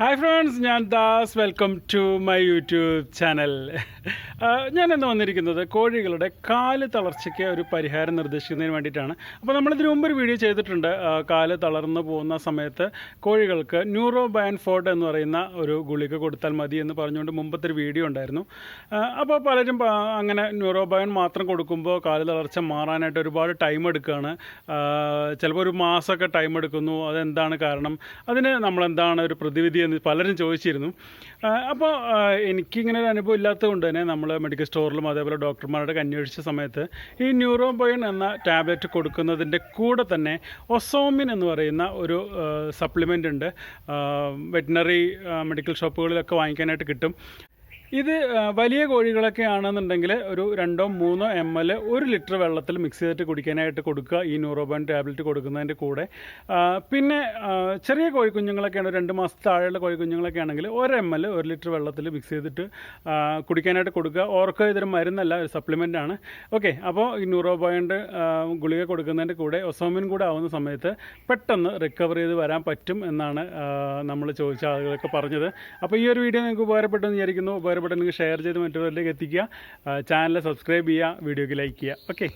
Hi friends ഞാൻ Das. Welcome to my YouTube channel ഞാൻ ഇന്ന് വന്നിരിക്കുന്നത് കോഴികളുടെ കാൽ തളർച്ചയ്ക്ക് ഒരു പരിഹാരം നിർദ്ദേശിക്കുന്നതിന് വേണ്ടിയിട്ടാണ്. അപ്പോൾ നമ്മളിതിനു മുമ്പ് ഒരു വീഡിയോ ചെയ്തിട്ടുണ്ട്. കാൽ തളർന്നു പോകുന്ന സമയത്ത് കോഴികൾക്ക് ന്യൂറോ ബാൻഫോർഡ് എന്ന് പറയുന്ന ഒരു ഗുളിക കൊടുത്താൽ മതി എന്ന് പറഞ്ഞുകൊണ്ട് മുമ്പത്തെ ഒരു വീഡിയോ ഉണ്ടായിരുന്നു. അപ്പോൾ പലരും അങ്ങനെ ന്യൂറോ ബയൻ മാത്രം കൊടുക്കുമ്പോൾ കാൽ തളർച്ച മാറാനായിട്ട് ഒരുപാട് ടൈം എടുക്കുകയാണ്. ചിലപ്പോൾ ഒരു മാസമൊക്കെ ടൈം എടുക്കുന്നു. അതെന്താണ് കാരണം? അതിന് നമ്മളെന്താണ് ഒരു പ്രതിവിധി എന്ന് പലരും ചോദിച്ചിരുന്നു. അപ്പോൾ എനിക്കിങ്ങനെ ഒരു അനുഭവം ഇല്ലാത്തത് കൊണ്ട് തന്നെ നമ്മൾ മെഡിക്കൽ സ്റ്റോറിലും അതേപോലെ ഡോക്ടർമാരുടെ അന്വേഷിച്ച സമയത്ത് ഈ ന്യൂറോബോയിൻ എന്ന ടാബ്ലറ്റ് കൊടുക്കുന്നതിന്റെ കൂടെ തന്നെ ഒസോമിൻ എന്ന് പറയുന്ന ഒരു സപ്ലിമെന്റ് ഉണ്ട്. വെറ്റിനറി മെഡിക്കൽ ഷോപ്പുകളിലൊക്കെ വാങ്ങിക്കാനായിട്ട് കിട്ടും. ഇത് വലിയ കോഴികളൊക്കെ ആണെന്നുണ്ടെങ്കിൽ ഒരു രണ്ടോ മൂന്നോ എം എൽ ഒരു ലിറ്റർ വെള്ളത്തിൽ മിക്സ് ചെയ്തിട്ട് കുടിക്കാനായിട്ട് കൊടുക്കുക ഈ ന്യൂറോബാൻ ടാബ്ലറ്റ് കൊടുക്കുന്നതിന്റെ കൂടെ. പിന്നെ ചെറിയ കോഴിക്കുഞ്ഞുങ്ങളൊക്കെയാണ് രണ്ട് മാസത്തെ താഴെയുള്ള കോഴിക്കുഞ്ഞുങ്ങളൊക്കെ ആണെങ്കിൽ ഒരു എം എൽ ഒരു ലിറ്റർ വെള്ളത്തിൽ മിക്സ് ചെയ്തിട്ട് കുടിക്കാനായിട്ട് കൊടുക്കുക. ഓർക്കോ ഇതൊരു മരുന്നല്ല ഒരു സപ്ലിമെന്റ് ആണ്. ഓക്കെ അപ്പോൾ ഈ ന്യൂറോബോയിന്റെ ഗുളിക കൊടുക്കുന്നതിന്റെ കൂടെ ഒസോമിൻ കൂടെ ആവുന്ന സമയത്ത് പെട്ടെന്ന് റിക്കവർ ചെയ്ത് വരാൻ പറ്റും എന്നാണ് നമ്മൾ ചോദിച്ച ആളുകളൊക്കെ പറഞ്ഞത്. അപ്പോൾ ഈ ഒരു വീഡിയോ നിങ്ങൾക്ക് ഉപകാരപ്പെട്ടെന്ന് വിചാരിക്കുന്നു. ഉപകാരപ്പെട്ടെങ്കിൽ ഷെയർ ചെയ്ത് മറ്റുള്ളവരിലേക്ക് എത്തിക്കുക. ചാനൽ സബ്സ്ക്രൈബ് ചെയ്യുക വീഡിയോക്ക് ലൈക്ക് ചെയ്യുക. ഓക്കെ